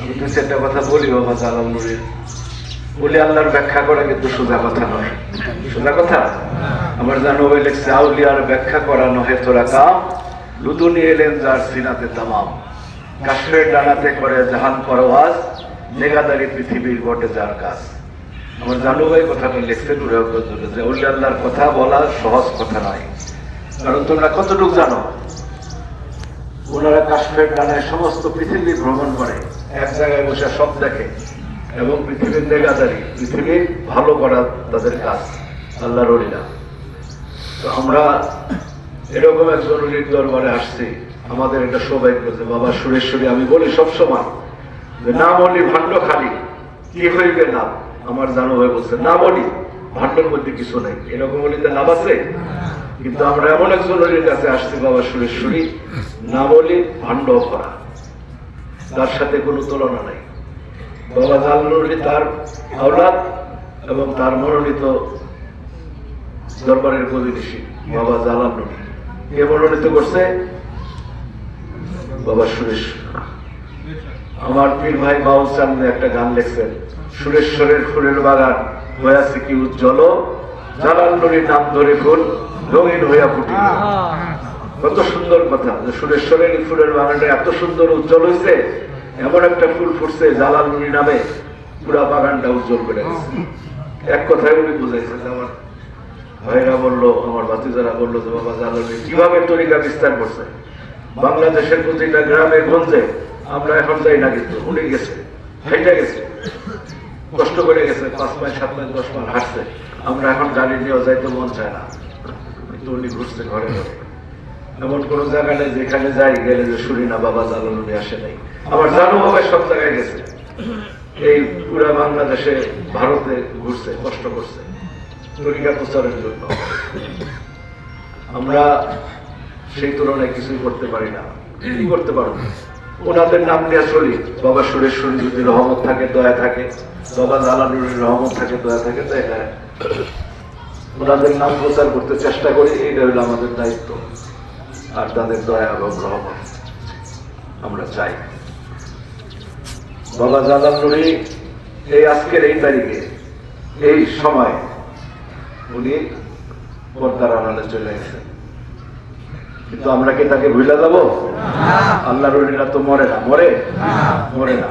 আমি দু চারটা কথা বলি বাবা, জালাল নুরের বলি আল্লাহর ব্যাখ্যা করা কিন্তু সোজা কথা নয়। সোজা কথা? আমার জানো ওই লেখছে, আউলিয়ার ব্যাখ্যা করা নহে তোরা কাম লুদুনি এলেন যার সিনাতে তামাম। কাশ্মীর ডানাতে করে জাহান পরওয়াজ, নেগাদারি পৃথিবীর বটে যার কাজ। আমার জানু ভাই কথাটা নুরে যে অলি আল্লাহর কথা বলা সহজ কথা নয়। কারণ তোমরা কতটুকু জানো? ওনারা কাশ্মীর ডানায় সমস্ত পৃথিবী ভ্রমণ করে। এক জায়গায় বসে সব দেখে এবং পৃথিবীর নেগাদারি পৃথিবী ভালো করা তাদের কাজ। আল্লাহর অলিরা তো আমরা এরকম একজন অলির দরবারে আসছি। আমাদের এটা সৌভাগ্য যে বাবা সুরেশ্বরী, আমি বলি সবসময় যে না বলি ভাণ্ড খালি। কি হইবে না আমার জানো হয়ে বলছে না বলি ভাণ্ডের মধ্যে কিছু নেই। এরকম বলিতে লাভ আছে? কিন্তু আমরা এমন একজন অলির কাছে আসছি, বাবা সুরেশ্বরী না বলি ভাণ্ড ভরা। তার সাথে কোনো তুলনা নাই। বাবা জালনুরি তার আওলাদ এবং তার মনোনীত দরবারের প্রতিনিধি। বাবা জালাল নবী কে মনোনীত করছে? বাবা সুরেশ আমার পীর ভাই বাউল সামনে একটা গান লিখছেন, সুরেশ্বরের ফুলের বাগান হয়েছে কি উজ্জ্বল জালাল নাম ধরে ফুল রঙিন হইয়া ফুটিল কত সুন্দর কথা। সুরেশ্বরের ফুলের বাগানটা এত সুন্দর উজ্জ্বল হয়েছে এমন একটা ফুল ফুটছে জালাল নুরি নামে, পুরা বাগানটা উজ্জ্বল করে এক কথায় উনি বুঝাইছে আমার ভাইরা বলল, আমার ভাতিজারা বলল যে, বাবা জালাল নুরি কীভাবে তরিকা বিস্তার করছে? বাংলাদেশের প্রতিটা গ্রামে, গঞ্জে আমরা এখন যাই না কিন্তু, উনি গেছে হেঁটে গেছে। কষ্ট করে গেছে, পাঁচ মাইল, সাত মাইল, দশ মাইল হাঁটছে। আমরা এখন গাড়ি নিয়েও যাইতে মন চায় না, কিন্তু উনি ঘুরছে ঘরে ঘরে। এমন কোন যেখানে যাই, গেলে যে শুনি না, বাবা আসে নাই। আমার জানু বাবা সব জায়গায় গেছে। এই পুরা বাংলাদেশে ভারতে ঘুরছে, কষ্ট করছে। তরিকা প্রচারের জন্য। আমরা সেই তুলনায় কিছুই করতে পারি না। কি করতে পারব? ওনাদের নাম নিয়ে চলি। বাবা সুরেশ্বরী যদি রহমত থাকে, দয়া থাকে। বাবা জালালুরির রহমত থাকে, দয়া থাকে, তাই না? ওনাদের নাম প্রচার করতে চেষ্টা করি এটা হলো আমাদের দায়িত্ব। আর তাদের দয়া এবং রহমত আমরা চাই। বাবা জালাল নুরি এই আজকের এই তারিখে এই সময় উনি পর্দার আড়ালে চলে গেছেন কিন্তু আমরা কি তাকে ভুলে যাব? আল্লাহ রুলিরা তো মরে না মরে? মরে না।